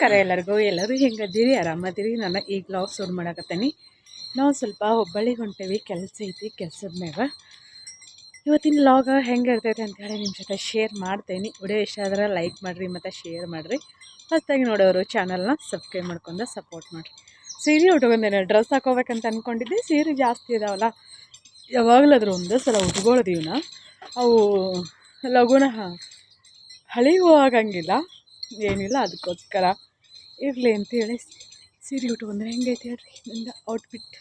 ನಮಸ್ಕಾರ ಎಲ್ಲರಿಗೂ. ಎಲ್ಲರೂ ಹೆಂಗದ್ದೀರಿ? ಆರಾಮದಿರಿ? ನಾನು ಈಗ ಬ್ಲಾಗ್ ಶುರು ಮಾಡಕತ್ತೀನಿ. ನಾವು ಸ್ವಲ್ಪ ಹುಬ್ಬಳ್ಳಿಗೆ ಹೊಂಟೇವಿ ಕೆಲಸ ಐತಿ. ಕೆಲಸದ ಮ್ಯಾಗ. ಇವತ್ತಿನ ಲಾಗ ಹೆಂಗೆ ಇರ್ತೈತೆ ಅಂತೇಳಿ ನಿಮ್ಮ ಜೊತೆ ಶೇರ್ ಮಾಡ್ತೇನೆ. ವಿಡಿಯೋ ಇಷ್ಟ ಆದ್ರೆ ಲೈಕ್ ಮಾಡಿರಿ ಮತ್ತು ಶೇರ್ ಮಾಡಿರಿ. ಹೊಸ್ದಾಗಿ ನೋಡೋರು ಚಾನಲ್ನ ಸಬ್ಸ್ಕ್ರೈಬ್ ಮಾಡ್ಕೊಂಡು ಸಪೋರ್ಟ್ ಮಾಡಿರಿ. ಸೀರೆ ಉಟ್ಕೊಂಡೇನೆ ಡ್ರೆಸ್ ಹಾಕೋಬೇಕಂತ ಅಂದ್ಕೊಂಡಿದ್ದೆ ಸೀರೆ ಜಾಸ್ತಿ ಇದಾವಲ್ಲ. ಯಾವಾಗಲಾದ್ರೂ ಒಂದು ಸಲ ಉಟ್ಕೊಳ್ಳೋದಿವ್ನ ಅವು ಲಗುನ ಹಳಿ ಆಗಂಗಿಲ್ಲ. ಏನಿಲ್ಲ, ಅದಕ್ಕೋಸ್ಕರ. ಇರಲಿ ಅಂತೇಳಿ ಸೀರೆ ಉಟ್ಕೊಂಡ್ರೆ ಹೆಂಗೈತೆ ಹೇಳ್ರಿ? ನಂದು ಔಟ್ಫಿಟ್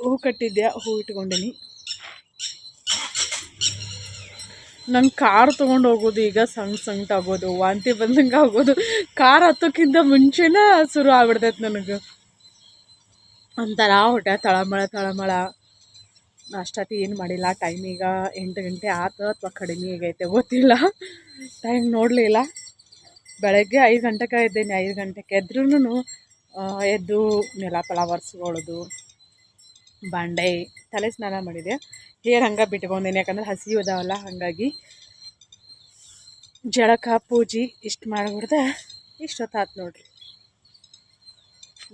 ಹೂ ಕಟ್ಟಿದ್ದೆ ಹೂ ಇಟ್ಕೊಂಡೀನಿ. ನಂಗೆ ಕಾರ್ ತೊಗೊಂಡು ಹೋಗೋದು ಈಗ ಸಣ್ಣ ಸಂಗಟ್ ಆಗೋದು ವಾಂತಿ ಬಂದಂಗೆ ಆಗೋದು. ಕಾರ್ ಹತ್ತೋಕ್ಕಿಂತ ಮುಂಚೆನೇ ಶುರು ಆಗ್ಬಿಡ್ತೈತೆ ನನಗೆ. ಒಂಥರ ಹೊಟ್ಟೆ ತಳಮಳ ತಳಮಳ. ಅಷ್ಟೊತ್ತಿ ಏನು ಮಾಡಿಲ್ಲ. ಟೈಮ್ ಈಗ ಎಂಟು ಗಂಟೆ ಆತು. ಅಥವಾ ಕಡಿಮೆ ಆಗೈತೆ. ಗೊತ್ತಿಲ್ಲ. ಟೈಮ್ ನೋಡಲಿಲ್ಲ ಬೆಳಗ್ಗೆ ಐದು ಗಂಟೆಗೆ ಎದ್ದೇನೆ, ಐದು ಗಂಟೆಗೆ ಎದ್ರೂ ಎದ್ದು ನೆಲ ಫಲ ಒರೆಸ್ಕೊಳ್ಳೋದು, ಬಾಂಡೆ, ತಲೆ ಸ್ನಾನ ಮಾಡಿದೆ. ಹೇರ್ ಹಂಗೆ ಬಿಟ್ಕೊಂಡೇನೆ, ಯಾಕಂದ್ರೆ ಹಸಿ ಅದಾವಲ್ಲ ಹಾಗಾಗಿ ಜಳಕ, ಪೂಜೆ ಇಷ್ಟು ಮಾಡಿಬಿಡ್ದೆ ಇಷ್ಟೊತ್ತಾತು ನೋಡ್ರಿ.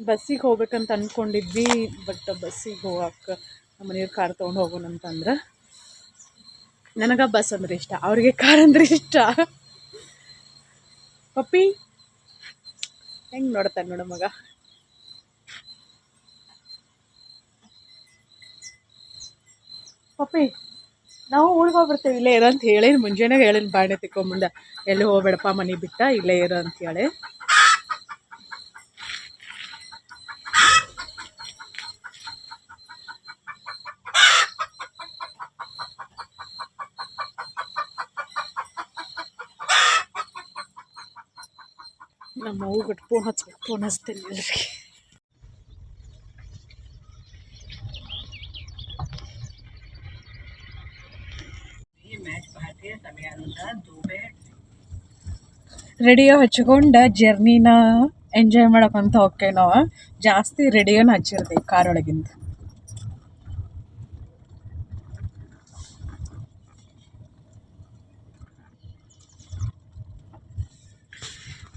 ಬಸ್ಸಿಗೆ ಹೋಗ್ಬೇಕಂತ ಅಂದ್ಕೊಂಡಿದ್ವಿ ಬಟ್ ಬಸ್ಸಿಗೆ ಹೋಗಕ್ಕೆ ನಮ್ಮ ಮನೆಯವ್ರು ಕಾರ್ ತೊಗೊಂಡು ಹೋಗೋಣ ಅಂತಂದ್ರೆ ನನಗೆ ಬಸ್ ಅಂದ್ರೆ ಇಷ್ಟ, ಅವ್ರಿಗೆ ಕಾರ್ ಅಂದ್ರೆ ಇಷ್ಟ. ಪಪ್ಪಿ? ಹೆಂಗೆ ನೋಡ್ತಾನೆ ನೋಡು ಮಗ. ಪಪ್ಪಿ, ನಾವು ಊರಿಗೆ ಹೋಗ್ಬಿಡ್ತೇವೆ ಇಲ್ಲೇ ಇರೋ ಅಂತ ಹೇಳಿ. ಮುಂಜಾನೆ ಹೇಳಿನ ಬಾಣೆ ತಿಕ್ಕೊಂಬಂದ. ಎಲ್ಲಿ ಹೋಗ್ಬೇಡಪ್ಪ ಮನೆ ಬಿಟ್ಟ, ಇಲ್ಲೇ ಇರೋ ಅಂತ ಹೇಳಿ. ನಮ್ಮ ಅವ್ವ ಬಿಟ್ಟು ಫೋನ್ ಹಚ್ಬೇಕು ಫೋನ್ ಹಚ್ತೇನೆ ಎಲ್ಲರಿಗೆ ರೇಡಿಯೋ ಹಚ್ಕೊಂಡು ಜರ್ನಿನ ಎಂಜಾಯ್ ಮಾಡಕ್ಕಂತ ಹೋಗ್ತೇವೆ ನಾವು. ಜಾಸ್ತಿ ರೇಡಿಯೋನ ಹಚ್ಚಿರ್ತೀವಿ ಕಾರ್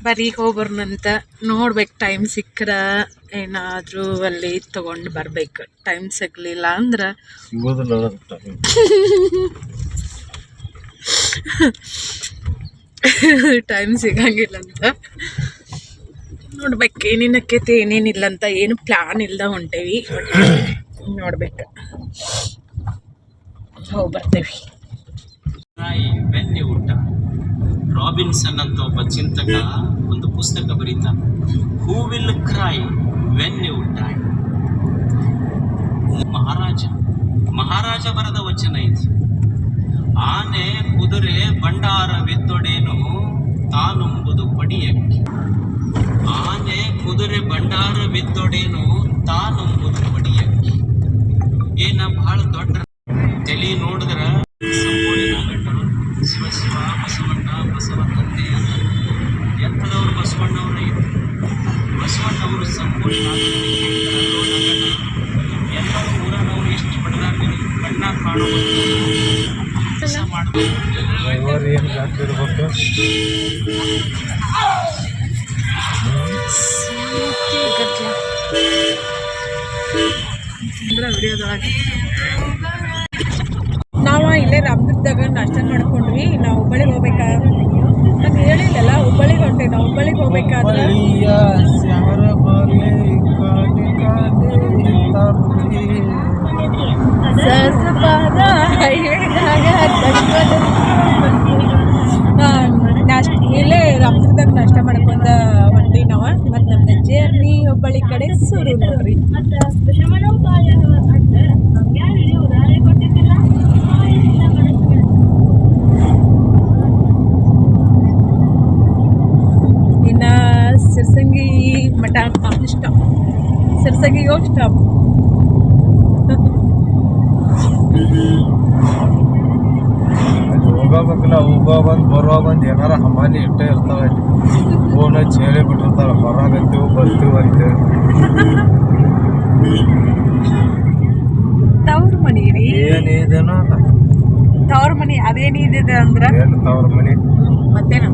ಬರೀ ಹೋಗ್ಬರ್ನಂತ ನೋಡ್ಬೇಕು ಟೈಮ್ ಸಿಕ್ಕರೆ ಏನಾದರೂ ಅಲ್ಲಿ ತೊಗೊಂಡು ಬರ್ಬೇಕು. ಟೈಮ್ ಸಿಗಲಿಲ್ಲ ಅಂದ್ರೆ ಟೈಮ್ ಸಿಗಂಗಿಲ್ಲ ಅಂತ. ನೋಡ್ಬೇಕು ಏನೇನು ಆಕೈತಿ ಏನೇನಿಲ್ಲ ಅಂತ ಏನು ಪ್ಲ್ಯಾನ್ ಇಲ್ದ ಹೊಂಟೇವಿ. ನೋಡ್ಬೇಕು. ಹೋಗಿ ಬರ್ತೇವಿ. ಊಟ. ರಾಬಿನ್ಸನ್ ಅಂತ ಒಬ್ಬ ಚಿಂತಕ ಒಂದು ಪುಸ್ತಕ ಬರೀತಾನೆ who will cry when you die ಮಹಾರಾಜ ಮಹಾರಾಜ ಬರದ ವಚನ ಇದು. ಆನೆ, ಕುದುರೆ ಬಂಡಾರವಿದ್ದೊಡೇನು ತಾನುಂಬುದು ಪಡಿಯಕ್ಕೆ. ಆನೆ, ಕುದುರೆ ಬಂಡಾರವಿದ್ದೊಡೇನು ತಾನುಂಬುದು ಪಡಿಯಕ್ಕೆ. ಏನ ಬಹಳ ದೊಡ್ಡ ತಲೆ ನೋಡಿದ್ರ ಶಿವ ಶಿವ ಬಸವಣ್ಣ ಬಸವ ತಂದೆ ಅಂತ. ಎಂಥದವ್ರು ಬಸವಣ್ಣವ್ರ. ಇದ್ರು ಬಸವಣ್ಣವರು ಸಂಪೂರ್ಣ ಎಲ್ಲರೂ ಊರನವ್ರು ಎಷ್ಟು ಬಣ್ಣದಾಗ ಬಣ್ಣ ಕಾಣೋ ಕೆಲಸ ಮಾಡಬೇಕು. ಡ್ರೈವರ್ ಏನು ಜಾಸ್ತಿ ಇರ್ಬೇಕು ನಾವು ಇಲ್ಲೇ ರಾಮದುರ್ಗದಾಗ ನಾಷ್ಟ ಮಾಡ್ಕೊಂಡ್ವಿ ನಾವು ಹುಬ್ಬಳ್ಳಿಗೆ ಹೋಗ್ಬೇಕಾ? ನಾನು ಹೇಳಿಲ್ಲಲ್ಲ ಹುಬ್ಬಳ್ಳಿಗೆ ಹೊಂಟೆ ನಾವು ಹುಬ್ಬಳ್ಳಿಗೆ ಹೋಗ್ಬೇಕಾದ್ರೆ? ನಾಷ್ಟ ಇಲ್ಲೇ ರಾಮದುರ್ಗದಾಗ ನಾಷ್ಟ ಮಾಡ್ಕೊಂಡ ಹೊಂಟಿ ನಾವು ಮತ್ತು ನಮ್ದು ಜರ್ನಿ ಹುಬ್ಬಳ್ಳಿ ಕಡೆ ಸುರು ನೋಡ್ರಿ. ಸಿರ್ಸಂಗಿ ಮಠ ಇಷ್ಟ. ಸಿರ್ಸಂಗಿಗೆ ಹೋಗಿ ಸ್ಟಾಪ್ ಹೋಗಬೇಕಲ್ಲ ಹೋಗೋ ಬಂದು ಬರೋ ಬಂದು ಏನಾರ ಹಮಾಲಿ ಇಟ್ಟೇ ಇರ್ತಾವೆ ಫೋನ್ ಹಚ್ಚಿ ಹೇಳಿ ಬಿಟ್ಟಿರ್ತಾರ ಬರಾಗತ್ತೀವಿ ಬರ್ತೀವಿ ಅಂತೇಳಿ ತವ್ರ ಮನಿ ರೀ. ಏನಿದೇನೋ ತವ್ರ ಮನಿ ಅದೇನಿದೆ ಅಂದ್ರೆ? ಏನು ತವ್ರ ಮನೆ? ಮತ್ತೇನು?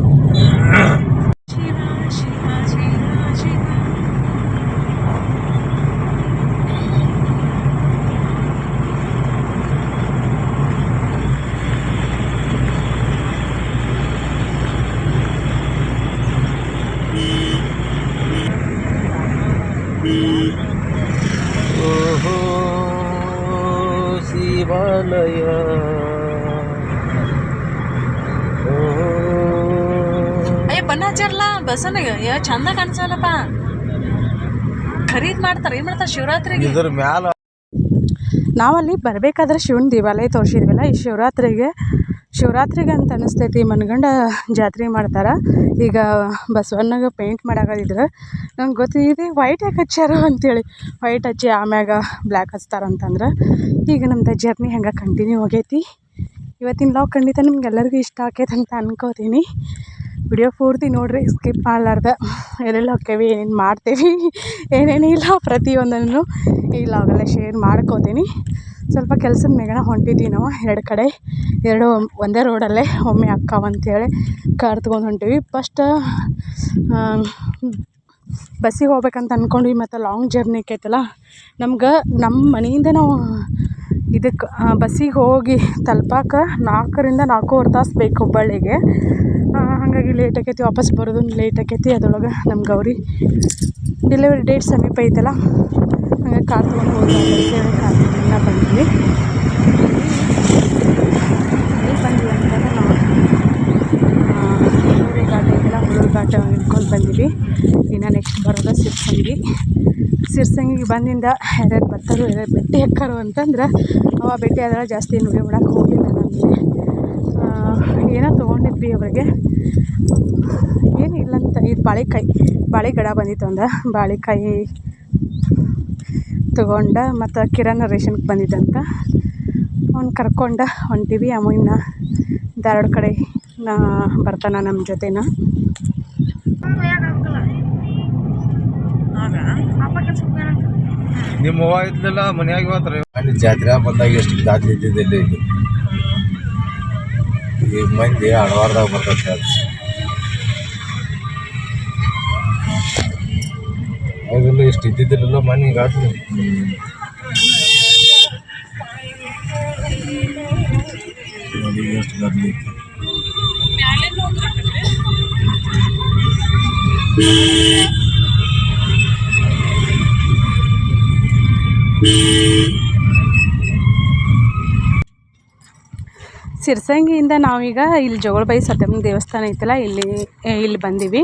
ಬಸ್ಸನಾಗ ಯಾ ಚಂದ ಕಾಣಿಸಲ್ಲಪ್ಪ. ಖರೀದ್ ಮಾಡ್ತಾರೆ ಏನ್ ಮಾಡ್ತಾರೆ ಶಿವರಾತ್ರಿಗೆ? ಇದ್ರ ಮ್ಯಾಲ ನಾವಲ್ಲಿ ಬರಬೇಕಾದ್ರೆ ಶಿವನ ದೇವಾಲಯ ತೋರಿಸಿದ್ವಲ್ಲ ಈ ಶಿವರಾತ್ರಿಗೆ ಶಿವರಾತ್ರಿಗೆ ಅಂತ ಅನಿಸ್ತೈತಿ ಮನಗಂಡ ಜಾತ್ರೆ ಮಾಡ್ತಾರೆ. ಈಗ ಬಸವಣ್ಣಗೆ ಪೇಂಟ್ ಮಾಡಾಕದಿದ್ರೆ ನಂಗೆ ಗೊತ್ತಿದೆ ವೈಟ್ ಯಾಕೆ ಹಚ್ಚಾರ ಅಂತೇಳಿ. ವೈಟ್ ಹಚ್ಚಿ ಆಮ್ಯಾಗ ಬ್ಲ್ಯಾಕ್ ಹಚ್ತಾರಂತಂದ್ರೆ ಈಗ ನಮ್ದು ಜರ್ನಿ ಹಂಗೆ ಕಂಟಿನ್ಯೂ ಆಗೈತಿ ಇವತ್ತಿನ ಲಾಗ್ ಖಂಡಿತ ನಿಮ್ಗೆಲ್ಲರಿಗೂ ಇಷ್ಟ ಆಕೈತೆ ಅಂತ ಅನ್ಕೋತೀನಿ. ವಿಡಿಯೋ ಪೂರ್ತಿ ನೋಡ್ರಿ, ಸ್ಕಿಪ್ ಮಾಡಲಾರ್ದೆ. ಎಲ್ಲೆಲ್ಲಿ ಹೋಕ್ಕೇವಿ ಏನೇನು ಮಾಡ್ತೇವಿ, ಏನೇನಿಲ್ಲ, ಪ್ರತಿಯೊಂದನ್ನು ಈ ಲಾಗಲ್ಲೇ ಶೇರ್ ಮಾಡ್ಕೋತೀನಿ. ಸ್ವಲ್ಪ ಕೆಲ್ಸದ ಮೇಗಣ ಹೊಂಟಿದ್ವಿ ನಾವು, ಎರಡು ಕಡೆ. ಎರಡು, ಒಂದೇ ರೋಡಲ್ಲೇ ಒಮ್ಮೆ ಅಕ್ಕ ಅಂತೇಳಿ ಕಾರ್ ತೊಗೊಂಡು ಹೊಂಟೀವಿ. ಫಸ್ಟ್ ಬಸ್ಸಿಗೆ ಹೋಗ್ಬೇಕಂತ ಅಂದ್ಕೊಂಡ್ವಿ ಮತ್ತು ಲಾಂಗ್ ಜರ್ನಿ ಆಕೈತಲ್ಲ ನಮ್ಗೆ ನಮ್ಮ ಮನೆಯಿಂದ ನಾವು ಇದಕ್ಕೆ ಬಸ್ಸಿಗೆ ಹೋಗಿ ತಲುಪಕ್ಕೆ ನಾಲ್ಕರಿಂದ ನಾಲ್ಕೂವರೆ ತಾಸು ಬೇಕು ಹುಬ್ಬಳ್ಳಿಗೆ ಹಾಗಾಗಿ ಲೇಟ್ ಆಕೈತಿ ವಾಪಸ್ ಬರೋದು ಲೇಟ್ ಆಕೈತಿ ಅದ್ರೊಳಗೆ ನಮ್ಮ ಗೌರಿ ಡೆಲಿವರಿ ಡೇಟ್ ಸಮೀಪ ಐತಲ್ಲ, ಹಂಗಾಗಿ ಕಾರ್ ತೊಗೊಂಡು ಹೋಗಿ ಕಾರ್ ತೊಗೊಂಡು ಬಂದ್ವಿ. ಬಂದ್ವಿ ನಾವು ನೆಕ್ಸ್ಟ್ ಬರೋದ ಸಿರ್ಸಂಗಿ. ಸಿರ್ಸಂಗಿಗೆ ಬಂದಿಂದ ಯಾರ್ಯಾರು ಬರ್ತಾರೋ, ಯಾರ್ಯಾರು ಭೇಟಿ ಹಾಕಾರು ಅಂತಂದ್ರೆ ಅವ ಭೇಟಿ ಆದ್ರೆ ಜಾಸ್ತಿ ಏನು ಬಿಡೋಕೆ ಹೋಗಿಲ್ಲ ನಮಗೆ. ಏನೋ ತೊಗೊಂಡಿದ್ವಿ ಅವ್ರಿಗೆ. ಏನು ಇಲ್ಲಂತ ಇದು ಬಾಳೆಕಾಯಿ ಬಾಳೆ ಗಿಡ ಬಂದಿತ್ತು ಒಂದು ಬಾಳೆಕಾಯಿ ತೊಗೊಂಡ ಮತ್ತು ಕಿರಣ ರೇಷನ್ಗೆ ಬಂದಿದ್ದಂತ. ಅವ್ನು ಕರ್ಕೊಂಡು ಹೊಂಟೀವಿ. ಅಮ್ಮನ ಇನ್ನು ಧಾರವಾಡ ಕಡೆ ನಾ ಬರ್ತಾನ ನಮ್ಮ ಜೊತೆನ. ನಿಮ್ಮ ಜಾತ್ರೆ ಬಂದಾಗ ಎಷ್ಟು ದಾಖಲೆ ಇದ್ದಿದ್ದಿಲ್ಲ ಇಲ್ಲಿ. ಈಗ ಮಂದಿ ಹಣವಾರ್ದಾಗ ಬರ್ತೈತೆ ಅದು ಅವಾಗೆಲ್ಲ ಎಷ್ಟು ಇದ್ದಿದ್ದಿಲ್ಲ ಮನೆ ಗಾತ್ಲೆ ನೋಡಿ ಈಗ ಎಷ್ಟು ಗದ್ಲಿ ಐತಿ ಸಿರ್ಸಂಗಿಯಿಂದ ನಾವೀಗ ಇಲ್ಲಿ ಜೋಗಳಬಾಯಿ ಸತ್ಯಮ್ಮನ ದೇವಸ್ಥಾನ ಐತಲ್ಲ, ಇಲ್ಲಿ ಇಲ್ಲಿ ಬಂದೀವಿ.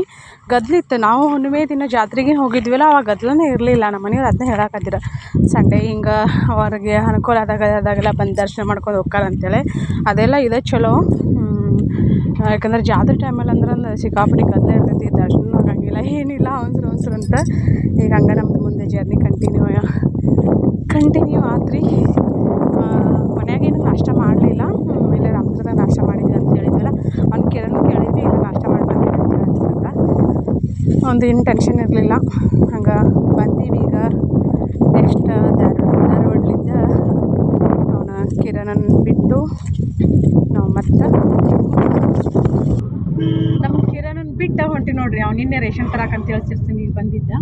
ಗದ್ಲಿತ್ತು. ನಾವು ಹುಣ್ಣಿಮೆ ದಿನ ಜಾತ್ರೆಗೆ ಹೋಗಿದ್ವಲ್ಲ, ಅವಾಗ ಗದ್ಲನೇ ಇರಲಿಲ್ಲ. ನಮ್ಮ ಮನೆಯವ್ರು ಅದನ್ನ ಹೇಳಾಕತ್ತಿರ ಸಂಡೇ ಹಿಂಗೆ ಅವ್ರಿಗೆ ಅನುಕೂಲ ಆದಾಗ ಆದಾಗೆಲ್ಲ ಬಂದು ದರ್ಶನ ಮಾಡ್ಕೊಂಡು ಹೋಗ್ತಾರೆ ಅಂತೇಳಿ. ಅದೆಲ್ಲ ಇದೆ ಚಲೋ. ಯಾಕಂದ್ರೆ ಜಾತ್ರೆ ಟೈಮಲ್ಲಿ ಅಂದ್ರೆ ಸಿಕ್ಕಾಪಟ್ಟೆ ಗದ್ದಲ ಇರ್ತೈತಿ, ದರ್ಶನ ಆಗಂಗಿಲ್ಲ. ಏನಿಲ್ಲ ಅವಸರು ಅವಸರು ಅಂತ. ಈಗ ಹಂಗೆ ನಮ್ದು ಮುಂದೆ ಜರ್ನಿ ಕಂಟಿನ್ಯೂ ಕಂಟಿನ್ಯೂ ಆತ್ರಿ. ಮನೆಯಾಗೇನು ನಾಷ್ಟ ಮಾಡಲಿಲ್ಲ ಇಲ್ಲೇ ರಾಮದುರ್ಗದಾಗ ನಾಷ್ಟ ಮಾಡಿದ್ವಿ ಅಂತ ಹೇಳಿದ್ವಲ್ಲ ಅವ್ನು ಕೇಳೋನು ಕೇಳಿದ್ವಿ ಇಲ್ಲ ನಾಷ್ಟ ಮಾಡಿ ಬಂದಿದ್ವಿ ಅಂತ ಒಂದು ಏನು ಟೆನ್ಷನ್ ಇರಲಿಲ್ಲ. ಹಂಗೆ ಬಂದೀವಿ ಈಗ. ನೆಕ್ಸ್ಟ್ ಧಾರವಾಡ ಧಾರವಾಡಲಿಂದ ಅವನ ಕಿರಣನ್ ಬಿಟ್ಟು ನಾವು ಮತ್ತೆ ನಮ್ಮ ಕಿರಣನ್ ಬಿಟ್ಟು ಹೊಂಟಿ ನೋಡ್ರಿ ಅವ್ನು ನಿನ್ನೆ ರೇಷನ್ ತರಕಂತ ಹೇಳ್ತಿರ್ತೀನಿ ಈಗ ಬಂದಿದ್ದ.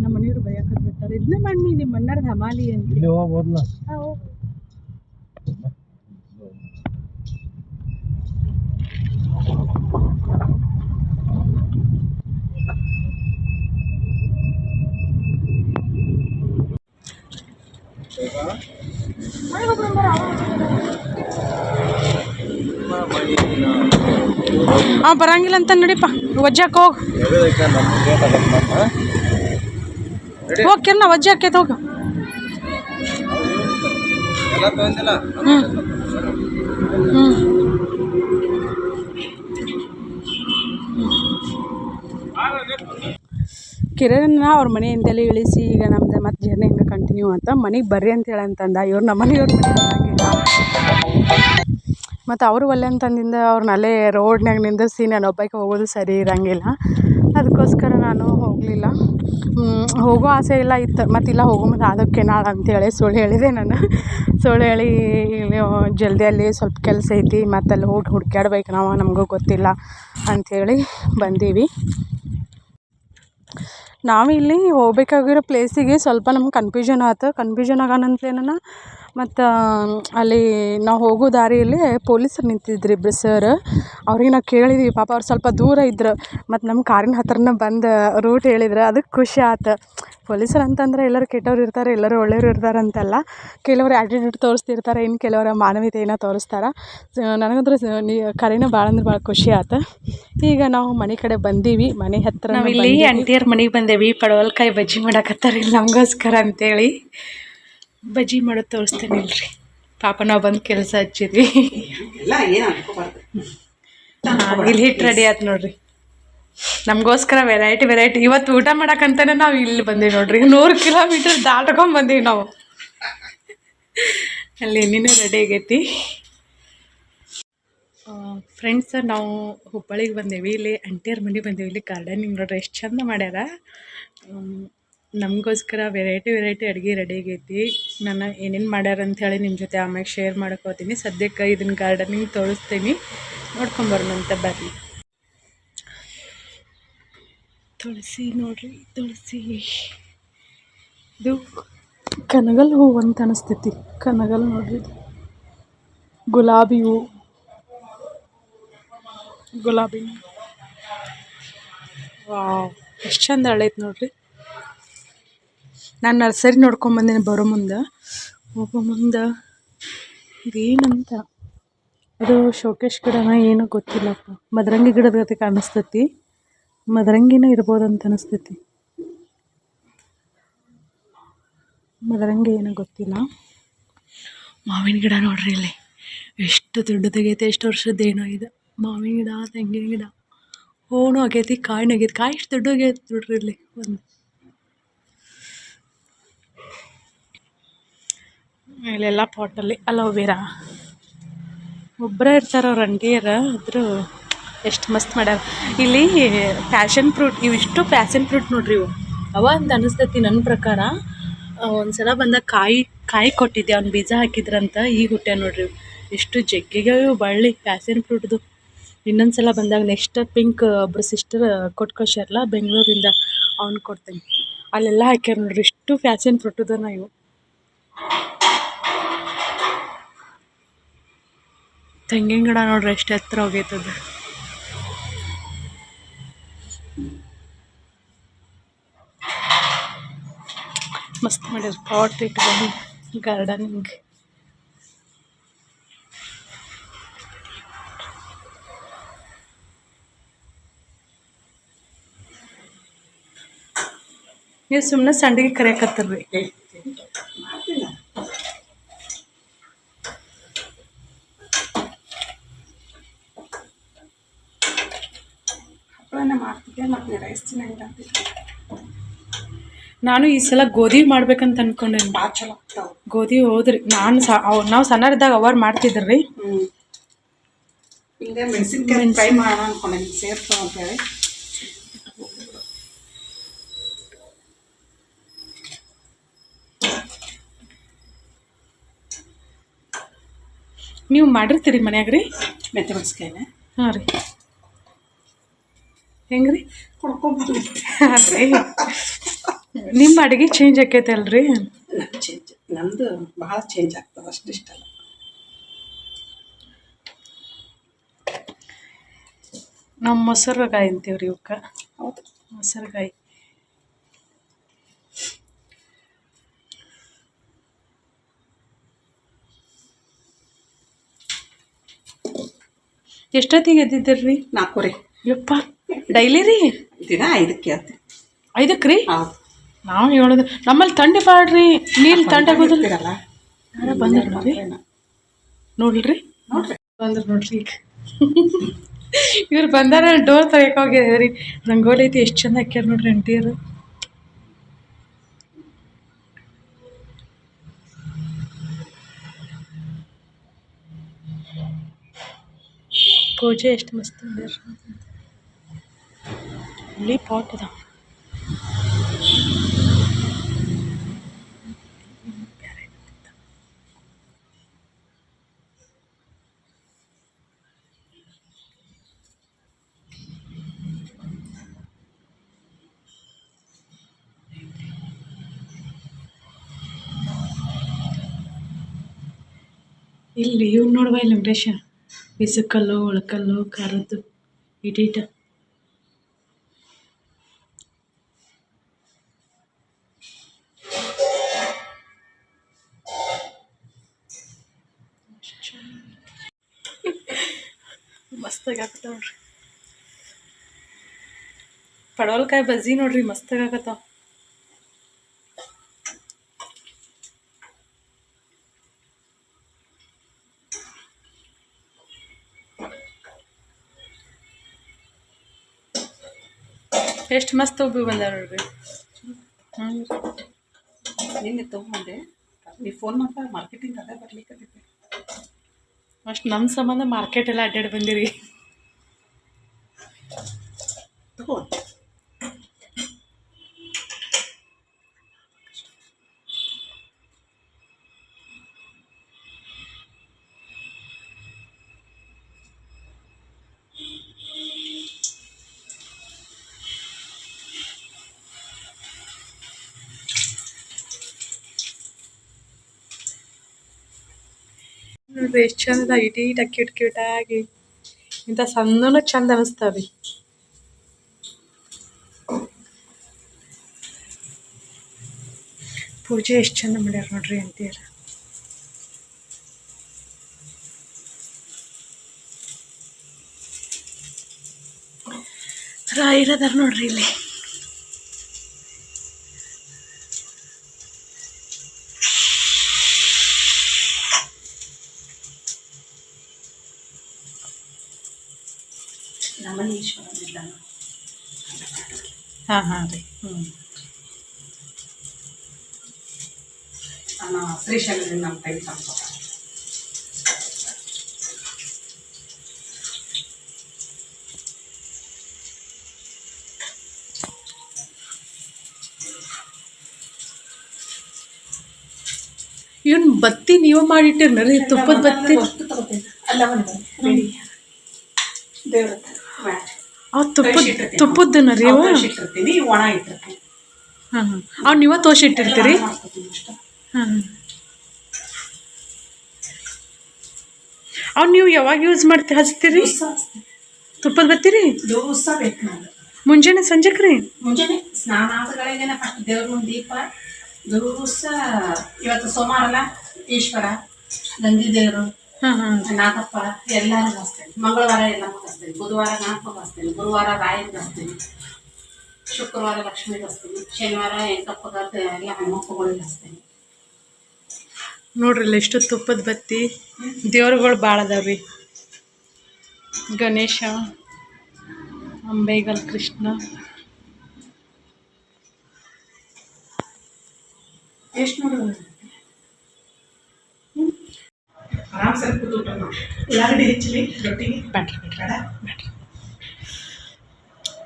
ನಮ್ಮ ಮನೆಯವರು ಬೈಯಕತ್ ಬಿಡ್ತಾರೆ ಇದನ್ನ ಮಾಡಿ ನಿಮ್ಮ ಅಣ್ಣರ್ದು ಹಮಾಲಿ ಅಂತ. ಹಾಂ ಬರಂಗಿಲ್ಲ ಅಂತ ನಡಿಪ್ಪ ವಜ್ಜಾಕ ಹೋಗಿ. ಹೋಗಿ ಕಿರಣ ವಜ್ಜಾಕೈತೆ ಹೋಗು. ಹ್ಞೂ ಹ್ಞೂ ಕಿರಣನ್ನ ಅವ್ರ ಮನೆಯಿಂದಲೇ ಇಳಿಸಿ, ಈಗ ನಮ್ದು ಮತ್ತು ಜರ್ನಿ ಹಂಗೆ ಕಂಟಿನ್ಯೂ ಅಂತ ಮನೆಗೆ ಬರ್ರಿ ಅಂತ ಹೇಳಿ ಅಂತಂದ ಇವ್ರು ನಮ್ಮ ಮನೆಯವ್ರ ಮತ್ತು ಅವರು ಒಲ್ಲೆ ಅಂತಂದಿಂದ ಅವ್ರನ್ನ ಅಲ್ಲೇ ರೋಡ್ನಾಗ ನಿಂದಿಸಿ ನಾನು ಒಬ್ಬಾಕೆ ಹೋಗೋದು ಸರಿ ಇರಂಗಿಲ್ಲ. ಅದಕ್ಕೋಸ್ಕರ ನಾನು ಹೋಗಲಿಲ್ಲ. ಹೋಗೋ ಆಸೆ ಇಲ್ಲ ಇತ್ತು. ಮತ್ತು ಇಲ್ಲ, ಹೋಗೋ, ಮತ್ತು ಅದಕ್ಕೆ ನಾಳೆ ಅಂತೇಳಿ ಸುಳ್ಳು ಹೇಳಿದೆ ನಾನು. ಸುಳ್ಳು ಹೇಳಿ ಜಲ್ದಿ ಅಲ್ಲಿ ಸ್ವಲ್ಪ ಕೆಲಸ ಐತಿ, ಮತ್ತು ಅಲ್ಲಿ ಹೋಗಿ ಹುಡ್ಕ್ಯಾಡ್ಬೇಕು ನಾವು, ನಮಗೂ ಗೊತ್ತಿಲ್ಲ ಅಂಥೇಳಿ ಬಂದೀವಿ. ನಾವು ಇಲ್ಲಿ ಹೋಗ್ಬೇಕಾಗಿರೋ ಪ್ಲೇಸಿಗೆ ಸ್ವಲ್ಪ ನಮ್ಗೆ ಕನ್ಫ್ಯೂಷನ್ ಆಯ್ತು ಕನ್ಫ್ಯೂಷನ್ ಆಗೋಣಂತ್ಲೇನ ಮತ್ತು ಅಲ್ಲಿ ನಾವು ಹೋಗೋ ದಾರಿಯಲ್ಲಿ ಪೊಲೀಸರು ನಿಂತಿದ್ರು ಇಬ್ರು ಸರ್ ಅವ್ರಿಗೆ ನಾವು ಕೇಳಿದ್ವಿ ಪಾಪ ಅವ್ರು ಸ್ವಲ್ಪ ದೂರ ಇದ್ರು. ಮತ್ತು ನಮ್ಮ ಕಾರಿನ ಹತ್ರನೇ ಬಂದು ರೂಟ್ ಹೇಳಿದ್ರು ಅದಕ್ಕೆ ಖುಷಿ ಆಯ್ತು ಪೊಲೀಸರು ಅಂತಂದ್ರೆ ಎಲ್ಲರೂ ಕೆಟ್ಟವ್ರು ಇರ್ತಾರೆ ಎಲ್ಲರೂ ಒಳ್ಳೆಯವ್ರು ಇರ್ತಾರೆ ಅಂತಲ್ಲ. ಕೆಲವರು ಆ್ಯಟಿಟ್ಯೂಡ್ ತೋರಿಸ್ತಿರ್ತಾರೆ ಇನ್ನು ಕೆಲವರು ಮಾನವೀಯತೆಯನ್ನು ತೋರಿಸ್ತಾರೆ. ನನಗಂತೂ ನೀ ಕರೆನ ಭಾಳ ಅಂದ್ರೆ ಭಾಳ ಖುಷಿ ಆಯ್ತು ಈಗ ನಾವು ಮನೆ ಕಡೆ ಬಂದೀವಿ ಮನೆ ಹತ್ರ ಇಲ್ಲಿ ಅಂಟಿಯರ್ ಮನೆಗೆ ಬಂದೇವಿ ಪಡವಲ್ಕಾಯಿ ಬಜ್ಜಿ ಮಾಡಕತ್ತಾರ ಇಲ್ಲಿ ನಮಗೋಸ್ಕರ ಅಂತೇಳಿ. ಬಜ್ಜಿ ಮಾಡೋದು ತೋರಿಸ್ತೇನೆ ಇಲ್ರಿ. ಪಾಪ ನಾವು ಬಂದು ಕೆಲಸ ಹಚ್ಚಿದ್ವಿ. ಇಲ್ಲಿ ಹಿಟ್ಟು ರೆಡಿ ಆಯ್ತು ನೋಡ್ರಿ. ನಮಗೋಸ್ಕರ ವೆರೈಟಿ ವೆರೈಟಿ ಇವತ್ತು ಊಟ ಮಾಡಕ್ಕಂತಾನೆ ನಾವು ಇಲ್ಲಿ ಬಂದೀವಿ ನೋಡ್ರಿ. ನೂರು ಕಿಲೋಮೀಟರ್ ದಾಟ್ಕೊಂಡ್ ಬಂದೀವಿ ನಾವು. ಅಲ್ಲಿ ಇನ್ನೂ ರೆಡಿ ಆಗೈತಿ. ಫ್ರೆಂಡ್ಸ್ ನಾವು ಹುಬ್ಬಳ್ಳಿಗೆ ಬಂದೇವಿ. ಇಲ್ಲಿ ಅಂಟಿಯರ್ ಮನೆ ಬಂದೇವಿ. ಇಲ್ಲಿ ಗಾರ್ಡನಿಂಗ್ ನೋಡ್ರಿ. ಎಷ್ಟು ಚಂದ ಮಾಡ್ಯಾರ. ನಮಗೋಸ್ಕರ ವೆರೈಟಿ ವೆರೈಟಿ ಅಡುಗೆ ರೆಡಿ ಆಗೈತಿ. ನಾನು ಏನೇನು ಮಾಡ್ಯಾರ ಹೇಳಿ ನಿಮ್ಮ ಜೊತೆ ಆಮ್ಯಾಗ ಶೇರ್ ಮಾಡ್ಕೋತೀನಿ ಸದ್ಯಕ್ಕೆ ಇದನ್ನ ಗಾರ್ಡನಿಂಗ್ ತೋರಿಸ್ತೀನಿ. ನೋಡ್ಕೊಂಬರೋಣಂತ ಬರ್ರಿ. ತುಳಸಿ ನೋಡ್ರಿ, ತುಳಸಿ. ಇದು ಕನಗಲ್ ಹೂವು ಅಂತ ಅನಿಸ್ತೈತಿ. ಕನಗಲ್ ನೋಡ್ರಿ ಗುಲಾಬಿ ಹೂವು. ಗುಲಾಬಿ ವಾವ್, ಎಷ್ಟು ಚಂದ ಅಳೈತೆ ನೋಡ್ರಿ. ನಾನು ನರ್ಸರಿ ನೋಡ್ಕೊಂಬಂದಿನಿ ಬರೋ ಮುಂದೆ. ಹೋಗೋ ಮುಂದೆ. ಇದೇನಂತ? ಅದು ಶೋಕೇಶ್ ಗಿಡನ ಏನೋ ಗೊತ್ತಿಲ್ಲಪ್ಪ. ಮದರಂಗಿ ಗಿಡದ ಜೊತೆ ಕಾಣಿಸ್ತೈತಿ. ಮದರಂಗಿನ ಇರ್ಬೋದು ಅಂತ ಅನಿಸ್ತೈತಿ. ಮದರಂಗಿ ಏನೋ ಗೊತ್ತಿಲ್ಲ. ಮಾವಿನ ಗಿಡ ನೋಡ್ರಿ ಇಲ್ಲಿ. ಎಷ್ಟು ದೊಡ್ಡದಾಗೈತೆ ಎಷ್ಟು ವರ್ಷದ್ದೇನೋ ಇದು. ಮಾವಿನ ಗಿಡ, ತೆಂಗಿನ ಗಿಡ. ಹೂನು ಆಗೈತಿ, ಕಾಯಿನ ಆಗೈತಿ. ಕಾಯಿ, ಎಷ್ಟು ದೊಡ್ಡದಾಗೈತೆ ನೋಡ್ರಿ ಇಲ್ಲಿ. ಒಂದು ಇಲ್ಲೆಲ್ಲ ಪಾಟಲ್ಲಿ ಅಲೋವೆರಾ ಒಬ್ಬರೇ ಇರ್ತಾರೆ ಅವ್ರು ಅಂಟಿಯರ ಆದರೂ ಎಷ್ಟು ಮಸ್ತ್ ಮಾಡ್ಯಾರ. ಇಲ್ಲಿ ಪ್ಯಾಷನ್ ಫ್ರೂಟ್ ಇವಿಷ್ಟು ಪ್ಯಾಷನ್ ಫ್ರೂಟ್ ನೋಡ್ರಿ ಇವು. ಅವ ಅಂತ ಅನಿಸ್ತೈತಿ ನನ್ನ ಪ್ರಕಾರ. ಒಂದು ಸಲ ಬಂದಾಗ ಕಾಯಿ ಕಾಯಿ ಕೊಟ್ಟಿದ್ದೆ, ಅವ್ನು ಬೀಜ ಹಾಕಿದ್ರಂತ ಈಗ ಹುಟ್ಟ್ಯ ನೋಡ್ರಿ. ಎಷ್ಟು ಜಗ್ಗಿಗೆ ಬಳ್ಳಿ ಪ್ಯಾಷನ್ ಫ್ರೂಟ್ದು ಇನ್ನೊಂದು ಸಲ ಬಂದಾಗ ನೆಕ್ಸ್ಟ್ ಪಿಂಕ್ ಒಬ್ರು ಸಿಸ್ಟರ್ ಕೊಟ್ಟು ಬೆಂಗಳೂರಿಂದ ಅವ್ನು ಕೊಡ್ತೀನಿ. ಅಲ್ಲೆಲ್ಲ ಹಾಕ್ಯಾರ ನೋಡ್ರಿ, ಇಷ್ಟು ಪ್ಯಾಷನ್ ಫ್ರೂಟದನ ಇವು. ತೆಂಗಿನ ಗಿಡ ನೋಡ್ರಿ ಎಷ್ಟು ಎತ್ತರ ಹೋಗೈತದ. ಮಸ್ತ್ ಮಾಡ್ಯಾರ ಪಾಟ್ ಇಟ್ಕೊಂಡು ಗಾರ್ಡನಿಂಗ್ ನೀವು ಸುಮ್ಮನೆ ಸಂಡಿಗೆ ಕರೆಯಕತ್ತರ್ರಿ ನಾನು ಈ ಸಲ ಗೋಧಿ ಮಾಡ್ಬೇಕಂತ ಅನ್ಕೊಂಡೆ ಭಾಳ ಚಲೋ ಆಗ್ತಾವ. ಗೋಧಿ ಹೋದ್ರಿ ನಾನು ಸ ಅವ್ ನಾವು ಸಣ್ಣರಿದ್ದಾಗ ಅವರ್ ಮಾಡ್ತಿದ್ರಿ ಹ್ಮ್. ಹಿಂಗೆ ಮೆಣಸಿನ್ಕಾಯಿ ಫ್ರೈ ಮಾಡೋಣ ಅನ್ಕೊಂಡೆ ಹಿಂಗೆ ಸೇರ್ತಾವ ಅಂತೇಳಿ ನೀವು ಮಾಡಿರ್ತೀರಿ ಮನ್ಯಾಗ ರೀ ಮೆತ್ತೆ ಮೆಣಸಿನ್ಕಾಯಿನ ಹಾಂ ರೀ. ಹೆಂಗೆ ರೀ ನಿಮ್ಮ ಅಡುಗೆ ಚೇಂಜ್ ಆಕೈತೆ ಅಲ್ರಿ ಚೇಂಜ್ ನಂದು ಭಾಳ ಚೇಂಜ್ ಆಗ್ತದೆ ಅಷ್ಟಿಷ್ಟಲ್ಲ ನಾವು ಮೊಸರುಗಾಯಿ ಅಂತೀವಿ ರೀ ಇವಕ್ಕ. ಹೌದು. ಮೊಸರುಗಾಯಿ. ಎಷ್ಟೊತ್ತಿಗೆ ಎದ್ದಿದ್ದೀರಿ? ನಾಲ್ಕು ರೀ ಯಪ್ಪ. ಡೈಲಿ ರೀ? ದಿನ ಐದಕ್ಕೆ ಹೇಳ್ತೀನಿ. ಐದಕ್ಕೆ ರೀ? ಹೌದು. ನಾವು ಹೇಳೋದು ನಮ್ಮಲ್ಲಿ ಥಂಡಿ ಬಾಡ್ರಿ ನೀರು ಥಂಡಿ ಆಗೋದಿಲ್ಲ. ಇರಲ್ಲ ಯಾರೋ ಬಂದ್ರು ನೋಡ್ರಿ ನೋಡ್ರಿ? ನೋಡ್ರಿ. ಬಂದ್ರು ನೋಡ್ರಿ ಈಗ. ಇವ್ರು ಬಂದಾರ ಡೋರ್ ತೆಗಿಯಕ್ಕೆ ರೀ. ರಂಗೋಲಿ ಐತಿ ಎಷ್ಟು ಚಂದ ಹಾಕ್ಯಾರ ನೋಡ್ರಿ ಅಂಟಿಯರು. ಪೂಜೆ ಎಷ್ಟು ಮಸ್ತ್ ಮಾಡ್ಯಾರ. ஒன்லி பாட்டு தான் ಇಲ್ಲಿ ಇವ್ರು ನೋಡುವ ಇಲ್ಲಿಮ್ರೇಶ ಬಿಸುಕಲ್ಲು ಒಳಕಲ್ಲು ಕರದ್ದು ಇಡೀಟ ಮಸ್ತಾಗಿ ಆಗ್ತಾವ ನೋಡ್ರಿ. ಪಡವಲ್ಕಾಯಿ ಬಜ್ಜಿ ನೋಡ್ರಿ ಮಸ್ತಾಗಿ ಆಗತ್ತಾವ ಎಷ್ಟು ಮಸ್ತ್ ಉಬ್ಬಿ ಬಂದ ನೋಡ್ರಿ. ನಿನ್ನೆ ತಗೊಂಡೆ ನೀವು ಫೋನ್ ಮಾಡ್ತಾ ಮಾರ್ಕೆಟಿಂಗ್ ಅದೇ ಬರ್ಲಿಕ್ಕೆ ಅಷ್ಟು ನಮ್ಮ ಸಂಬಂಧ ಮಾರ್ಕೆಟ್ ಎಲ್ಲ ಅಡ್ಡಾಡಿ ಬಂದಿರಿ. ತಗೋ ನೋಡ್ರಿ ಎಷ್ಟು ಚಂದ ಇಟೀಟ ಕ್ಯೂಟ್ ಕ್ಯೂಟಾಗಿ ಇಂಥ ಸಣ್ಣನು ಚಂದ ಅನಿಸ್ತಾವ್ರಿ. ಪೂಜೆ ಎಷ್ಟು ಚಂದ ಮಾಡ್ಯಾರ ನೋಡ್ರಿ ಅಂತೀರ? ರಾಯರದಾರ ನೋಡ್ರಿ ಇಲ್ಲಿ. ನಮ್ಮನೆ ಈಶ್ವರ ಹಾಂ ಹಾಂ ರೀ. ಹ್ಞೂ ನಾನು ಶ್ರೀಶೈಲದಿಂದ ನಮ್ಮ ಕೈ ತಂದು. ಇವನ್ ಬತ್ತಿ ನೀವು ಮಾಡಿಟ್ಟಿರ್ನರಿ ತುಪ್ಪದ ಬತ್ತಿ? ಆ ತುಪ್ಪದ ಕಳ್ಸಿಟ್ಟಿರ್ತೀನಿ. ತುಪ್ಪದ್ದನ ರೀ ಅವ ಇಟ್ಟಿರ್ತೀನಿ. ಒಣ ಇಟ್ಟಿರ್ತೀನಿ. ಹಾಂ ಹಾಂ ಅವ್ ನೀವ ಅಷ್ಟೇ ಹಾಂ ಅವ್ ನೀವು ಯಾವಾಗ ಯೂಸ್ ಮಾಡ್ತೀರಿ ಹಚ್ತೀರಿ? ತುಪ್ಪದ ಬತ್ತೀರಿ? ದಿವಸ ಬೇಕು ಮುಂಜಾನೆ ಸಂಜೆ ರೀ ಮುಂಜಾನೆ ಸ್ನಾನ ಆದಗಳಿಗೆನೆ ಫಸ್ಟ್ ದೇವ್ರ ದೀಪ. ದಿವಸ ಇವತ್ತು ಸೋಮವಾರ ಅಲ್ಲ? ಈಶ್ವರ ನಂದಿ ದೇವರು ನಾಗಪ್ಪ ಎಲ್ಲರೂ ಹಚ್ತೇನೆ. ಮಂಗಳವಾರ ಎಲ್ಲ ಹಚ್ತೇನೆ. ಬುಧವಾರ ಗಣಪಗೆ ಹಚ್ತೇನೆ. ಗುರುವಾರ ರಾಯನ್ ಹಚ್ತೇನೆ. ಶುಕ್ರವಾರ ಲಕ್ಷ್ಮಿ ಹಚ್ತೇನೆ. ಶನಿವಾರ ಎಂಟಪ್ಪಗ ಎಲ್ಲ ಹೆಣ್ಮಕ್ಕಳಿಗೆ ಹಚ್ತೇನೆ. ನೋಡ್ರಿ ಇಲ್ಲಿ ಎಷ್ಟು ತುಪ್ಪದ ಬತ್ತಿ. ದೇವ್ರುಗಳು ಭಾಳ ಅದಾವ್ರಿ. ಗಣೇಶ ಅಂಬೇಗಲ್ ಕೃಷ್ಣ. ಎಷ್ಟು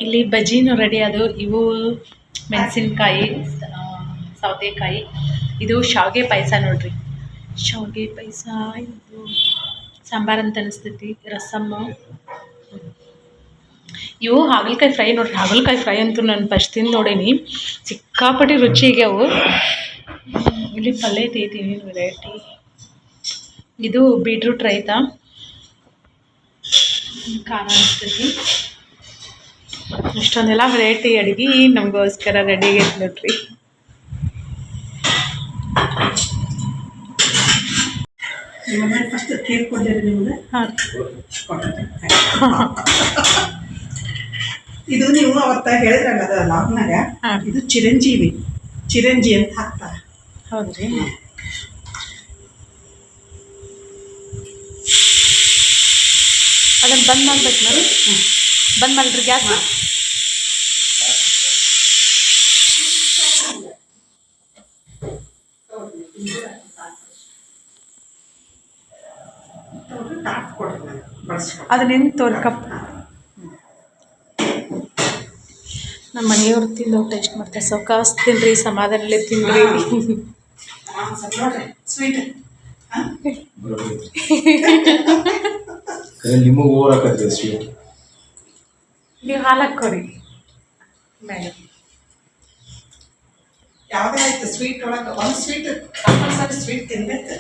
ಇಲ್ಲಿ ಬಜ್ಜಿನೂ ರೆಡಿ ಅದು. ಇವು ಮೆಣಸಿನ್ಕಾಯಿ ಸೌತೆಕಾಯಿ. ಇದು ಶಾವಿಗೆ ಪಾಯಸ ನೋಡ್ರಿ. ಶಾವಿಗೆ ಪಾಯಸ ಇದು ಸಾಂಬಾರು ಅಂತ ಅನಿಸ್ತೈತಿ ರಸಮ್ಮ. ಇವು ಹಾಗಲಕಾಯಿ ಫ್ರೈ ನೋಡ್ರಿ ಹಾಗಲಕಾಯಿ ಫ್ರೈ ಅಂತೂ ನಾನು ಫಸ್ಟ್ ತಿಂದು ನೋಡೀನಿ. ಸಿಕ್ಕಾಪಟ್ಟೆ ರುಚಿ ಆಗ್ಯಾವು ಹ್ಮ್, ಇಲ್ಲಿ ಪಲ್ಯ ಐತಿ ವೆರೈಟಿ ಇದು ಬೀಟ್ರೂಟ್ ರೈತ. ಖಾರ ಅನಿಸ್ತೈತಿ. ಇಷ್ಟೊಂದೆಲ್ಲ ವೆರೈಟಿ ಅಡುಗೆ ನಮಗೋಸ್ಕರ ರೆಡಿ ಆಗೈತೆ ನೋಡ್ರಿ. ಮನೇಲಿ ಫಸ್ಟ್ ಕೇಕ್ ಕೊಡ್ತೀರಿ ನಿಮ್ಗೆ ಹಾಂ. ಇದು ನೀವು ಅವತ್ತ ಹೇಳಿದ್ರಲ್ಲ ಅದ ಲಾಗ್ನಾಗ. ಇದು ಚಿರಂಜೀವಿ. ಚಿರಂಜಿ ಅಂತ ಹಾಕ್ತಾರೆ. ಹೌದ್ರಿ. ಅದನ್ನು ಬಂದ್ ಮಾಡ್ಬೇಕು ನೋಡಿ. ಬಂದ್ ಮಾಡ್ರಿ ಗ್ಯಾಸ್ ಕೊಡ್ರಿ ನಾನು ಬಳಸ್ಕೊಂಡು ಅದನ್ನ ಹೆಂಗೆ ತೋರಿ ಕಪ್. ನಮ್ಮ ಮನೆಯವ್ರು ತಿಂದು ಟೇಸ್ಟ್ ಮಾಡ್ತಾರೆ. ಸೌಕಾಸ್ ತಿನ್ರಿ ಸಮಾಧಾನಲ್ಲೇ ತಿನ್ರಿ. ನಿಮಗೆ ಓವರ್ ಹಾಕತ್ತೆ ಸ್ವೀಟ್ ನೀವು ಹಾಲು ಹಾಕೋರಿ ಮೇಲೆ ಯಾವುದೇ ಆಯ್ತು ಸ್ವೀಟ್ ಒಳಗೆ ಒಂದು ಸ್ವೀಟ್ ಕಂಪಲ್ಸರಿ ಸ್ವೀಟ್ ತಿನ್ಬೇಕು.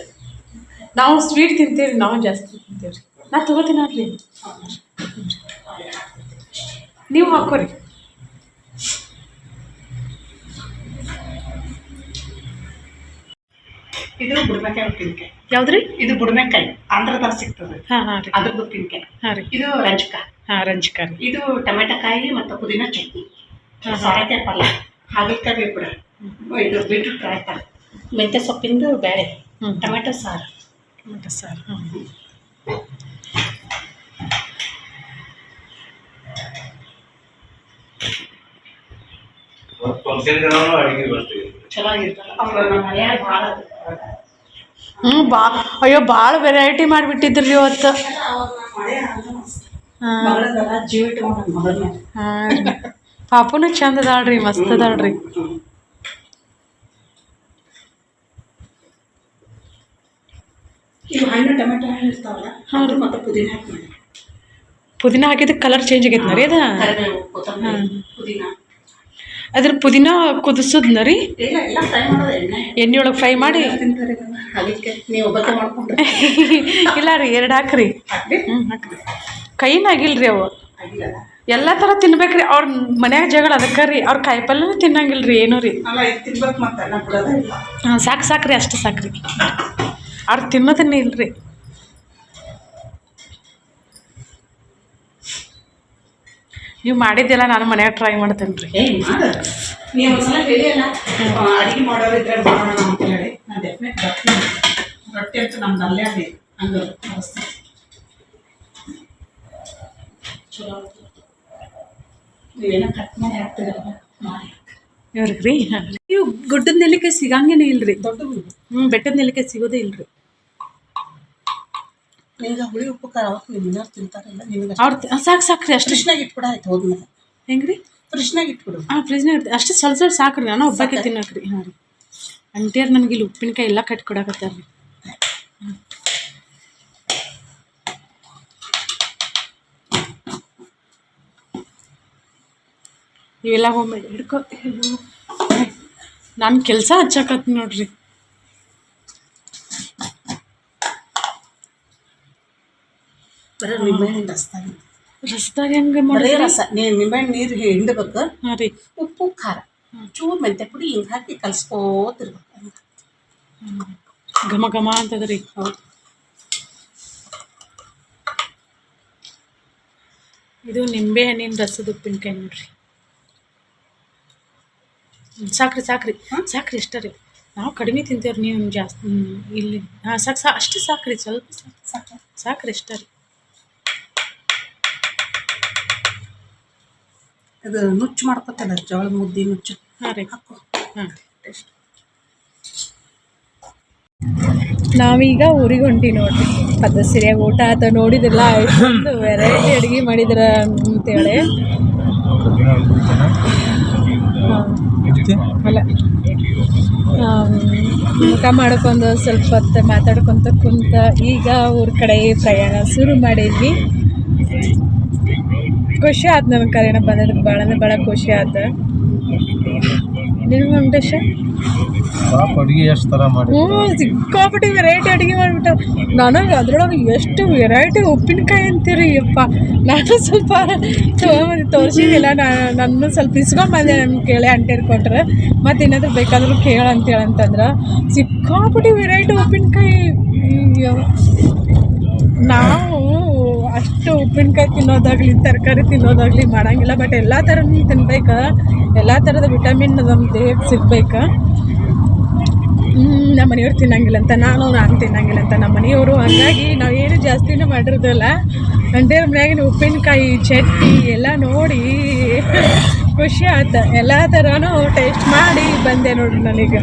ನಾವು ಸ್ವೀಟ್ ತಿಂತೀವಿ ನಾವು ಜಾಸ್ತಿ ತಿಂತೀವಿ ರೀ ನಾ ತಗೋತೀನಿ ಅಲ್ಲಿ ನೀವು ಹಾಕೋರಿ. ಇದು ಬುಡಮೆಕಾಯಿ ಉಪ್ಪಿನಕಾಯಿ ಯಾವ್ದ್ರಿ? ಇದು ಬುಡಮೆಕಾಯಿ ಆಂಧ್ರದಾಗ ಸಿಗ್ತದೆ. ಹಾಂ ಹಾಂ ರೀ. ಅದ್ರ ಉಪ್ಪಿನಕಾಯಿ ಹಾಂ ರೀ. ಇದು ರಂಜಕ. ಹಾಂ ರಂಜಕ ರೀ. ಇದು ಟೊಮೆಟೊಕಾಯಿ ಮತ್ತು ಪುದೀನ ಚಟ್ನಿ. ಸಾರತೆ ಪಲ್ಲ ಪಲ್ಯ. ಹಾಗಲಕಾಯಿ ಬೇಪುರ ಇದು ಬೀಟ್ರೂಟ್ ರಾಯ್ತ ಮೆಂತ್ಯ ಸೊಪ್ಪಿಂದು ಬೇಳೆ. ಹ್ಞೂ ಟೊಮೆಟೊ ಸಾರು. ಟೊಮೆಟೊ ಸಾರು ಹಾಂ ಫಂಕ್ಷನ್ ದಿನ ಅಡಿಗೆ ಬರ್ತೀವಿ ಚಲೋ ಆಗಿರ್ತಲ್ಲ ಅವ್ರು ನಮ್ಮ ಮನೆಯಾಗ ಭಾಳ ಹ್ಞೂ ಬಾ ಅಯ್ಯೋ ಭಾಳ ವೆರೈಟಿ ಮಾಡಿಬಿಟ್ಟಿದ್ರಿ ಇವತ್ತು. ಪಾಪುನು ಚಂದ ಅದಾಳ್ರಿ ಮಸ್ತ್ ಅದಾಳ್ರಿ. ಪುದೀನ ಹಾಕಿ ಮಾಡಿ ಪುದೀನ ಹಾಕಿದ ಕಲರ್ ಚೇಂಜ್ ಆಗೈತೆ ರೀ ಅದ ಅದ್ರ ಪುದೀನ ಕುದಿಸೋದ್ನ ರೀ ಎಣ್ಣೆ. ಒಳಗೆ ಫ್ರೈ ಮಾಡಿ? ಇಲ್ಲ ರೀ ಎರಡು ಹಾಕ್ರಿ. ಕೈನಾಗಿಲ್ರಿ ಅವು? ಎಲ್ಲ ಥರ ತಿನ್ಬೇಕ್ರಿ. ಅವ್ರ ಮನ್ಯಾಗ ಜಗಳ ಅದಕ್ಕೆ ರೀ. ಅವ್ರ ಕಾಯಿಪಲ್ಯನೂ ತಿನ್ನಂಗಿಲ್ಲ ರೀ ಏನೂ ರೀ. ಹಾಂ ಸಾಕು ಸಾಕ್ರಿ ಅಷ್ಟು ಸಾಕ್ರಿ. ಅವ್ರು ತಿನ್ನೋದನ್ನೇ ಇಲ್ರಿ. ನೀವು ಮಾಡಿದ್ದೆಲ್ಲ ನಾನು ಮನ್ಯಾಗ ಟ್ರೈ ಮಾಡ್ತೇನೆ ರೀ. ನೀವು ಒಂದ್ಸಲ ಮಾಡೋಣ ಅಂತ ಹೇಳಿ. ನಾನು ಡೆಫಿನೆಟ್ ಬರ್ತೀನಿ. ರೊಟ್ಟಿ ಅಂತೂ ನಮ್ದು ಅಲ್ಲೇ ಅಲ್ಲಿ ಹಂಗೆ ವ್ಯವಸ್ಥೆ ಚಲೋ ನೀವೇನೋ ಕಟ್ ಮಾಡಿ ಹಾಕ್ತಿರಲ್ಲ ಮಾಡಿ ಇವ್ರಿಗೆ ರೀ ಗುಡ್ಡದ ನೆಲ್ಲಿಕಾಯಿ ಸಿಗಂಗೇನೆ ಇಲ್ರಿ. ದೊಡ್ಡ ಹ್ಞೂ ಬೆಟ್ಟದ ನೆಲ್ಲಿಕಾಯಿ ಸಿಗೋದೇ ಇಲ್ರಿ. ನಿಮ್ಗೆ ಹುಳಿ ಉಪ್ಪು ಖಾರ ಅವತ್ತು ತಿಂತಾರೆ ಇನ್ನೂ ತಿಂತಾರಲ್ಲ ನಿಮಗೆ ಅವ್ರು ಸಾಕು ಸಾಕ್ರಿ ಅಷ್ಟು. ಫ್ರಿಜ್ನಾಗ ಇಟ್ಬಿಡ ಆಯ್ತು ಹೋದ್ಮೇಲೆ. ಹೆಂಗೆ ರೀ ಫ್ರಿಜ್ನಾಗ ಇಟ್ಬಿಡು. ಹಾಂ ಫ್ರಿಜ್ನಾಗ ಇಡ್ತೀವಿ ಅಷ್ಟು ಸ್ವಲ್ಪ ಸ್ವಲ್ಪ ಸಾಕ್ರಿ ನಾನು ಒಬ್ಬಾಕೆ ತಿನ್ನಕ್ರಿ. ಹಾಂ ರೀ. ಅಂಟಿಯರ್ ನನಗೆ ಇಲ್ಲಿ ಉಪ್ಪಿನಕಾಯಿ ಎಲ್ಲ ಕಟ್ ಕೊಡಕತ್ತಾರ ರೀ. ಇವೆಲ್ಲ ಒಮ್ಮೆ ಹಿಡ್ಕೊ ನಾನು ಕೆಲಸ ಹಚ್ಚಕತ್ತೀನಿ ನೋಡ್ರಿ. ಬರೀ ನಿಂಬೆಹಣ್ಣಿನ ರಸ್ತಾಗಿ ರಸ್ದಾಗ ಹೆಂಗೆ ಬರೀ ರಸ. ನಿಂಬೆಹಣ್ಣು ನೀರು ಹಿಂಡಬೇಕು. ಹಾಂ ರೀ. ಉಪ್ಪು ಖಾರ. ಚೂರು ಮೆಂತ್ಯ ಪುಡಿ ಹಿಂಗೆ ಹಾಕಿ ಕಲಿಸ್ಕೋತಿರ್ಬೇಕು ಘಮ ಘಮ ಅಂತದ್ರಿ. ಹೌದು. ಇದು ನಿಂಬೆ ಹಣ್ಣಿನ ರಸದ ಉಪ್ಪಿನಕಾಯಿ ನೋಡ್ರಿ. ಸಾಕ್ರಿ ಸಾಕ್ರಿ. ಸಾಕ್ರಿ ಇಷ್ಟ ರೀ. ನಾವು ಕಡಿಮೆ ತಿಂತೇವ್ರಿ ನೀವು ಜಾಸ್ತಿ. ಇಲ್ಲಿ. ಹಾಂ ಸಾಕು ಸಾ ಅಷ್ಟು ಸಾಕ್ರಿ ಸ್ವಲ್ಪ ಸಾಕು. ಸಾಕು ಸಾಕ್ರಿ ಇಷ್ಟ ರೀ. ಅದು ನುಚ್ಚು ಮಾಡ್ಕೊತಲ್ಲ ಜೋಳದ ಮುದ್ದೆ ನುಚ್ಚು. ಹಾಂ ರೀ. ಹಾಕು. ಹಾಂ ಟೇಸ್ಟ್ ನಾವೀಗ ಊರಿಗೆ ಹೊಂಟಿ ನೋಡ್ರಿ. ಅದು ಸರಿಯಾಗಿ ಊಟ ಆತ ನೋಡಿದಿಲ್ಲ ಎಷ್ಟೊಂದು ವೆರೈಟಿ ಅಡುಗೆ ಮಾಡಿದ್ರ ಅಂತೇಳಿ. ಅಲ್ಲ. ಊಟ ಮಾಡ್ಕೊಂಡು ಸ್ವಲ್ಪ ಹೊತ್ತು ಮಾತಾಡ್ಕೊತ ಕುಂತ ಈಗ ಊರ ಕಡೆ ಪ್ರಯಾಣ ಶುರು ಮಾಡಿದ್ವಿ. ಖುಷಿ ಆಯ್ತು ನನಗೆ ಕರೆನ ಬಂದದಕ್ಕೆ ಭಾಳ ಅಂದ್ರೆ ಭಾಳ ಖುಷಿ ಆಯ್ತು. ನಿಮ್ಗೆ ಉಂಟಶ ಪಾಪ ಅಡಿಗೆ ಎಷ್ಟು ಥರ ಮಾಡಿ ಹ್ಞೂ ಸಿಕ್ಕಾಪಟ್ಟೆ ವೆರೈಟಿ ಅಡುಗೆ ಮಾಡಿಬಿಟ್ಟ. ನನಗೆ ಅದ್ರೊಳಗೆ ಎಷ್ಟು ವೆರೈಟಿ ಉಪ್ಪಿನಕಾಯಿ ಅಂತೀರಿ ಯಪ್ಪ. ನಾನು ಸ್ವಲ್ಪ ತೊಗೊಂಬಂದು ತೋರಿಸಿದ್ದಿಲ್ಲ ನಾನು ಸ್ವಲ್ಪ ಇಸ್ಕೊಂಬಂದೆ ನನ್ನ ಕೇಳಿ ಅಂಟೇರಿ ಕೊಟ್ರೆ. ಮತ್ತು ಏನಾದರೂ ಬೇಕಾದರೂ ಕೇಳು ಅಂತೇಳಿ ಅಂತಂದ್ರೆ ಸಿಕ್ಕಾಪಟ್ಟೆ ವೆರೈಟಿ ಉಪ್ಪಿನಕಾಯಿ. ನಾವು ಅಷ್ಟು ಉಪ್ಪಿನಕಾಯಿ ತಿನ್ನೋದಾಗಲಿ, ತರಕಾರಿ ತಿನ್ನೋದಾಗಲಿ ಮಾಡಂಗಿಲ್ಲ. ಬಟ್ ಎಲ್ಲ ಥರನೂ ತಿನ್ಬೇಕು. ಎಲ್ಲ ಥರದ ವಿಟಮಿನ್ ನಮ್ಮ ದೇಹಕ್ಕೆ ಸಿಗ್ಬೇಕು. ನಮ್ಮ ಮನೆಯವ್ರು ತಿನ್ನಂಗಿಲ್ಲ ಅಂತ, ನಾನು ನಾನು ತಿನ್ನಂಗಿಲ್ಲ ಅಂತ. ನಮ್ಮ ಮನೆಯವರು ಹಂಗಾಗಿ ನಾವು ಏನು ಜಾಸ್ತಿನೂ ಮಾಡಿರೋದಿಲ್ಲ. ಅಂದರೆ ಮನ್ಯಾಗಿನ ಉಪ್ಪಿನಕಾಯಿ, ಚಟ್ನಿ ಎಲ್ಲ ನೋಡಿ ಖುಷಿ ಆಯ್ತು ಎಲ್ಲ ಥರನೂ ಟೇಸ್ಟ್ ಮಾಡಿ ಬಂದೆ ನೋಡ್ರಿ ನನಗೆ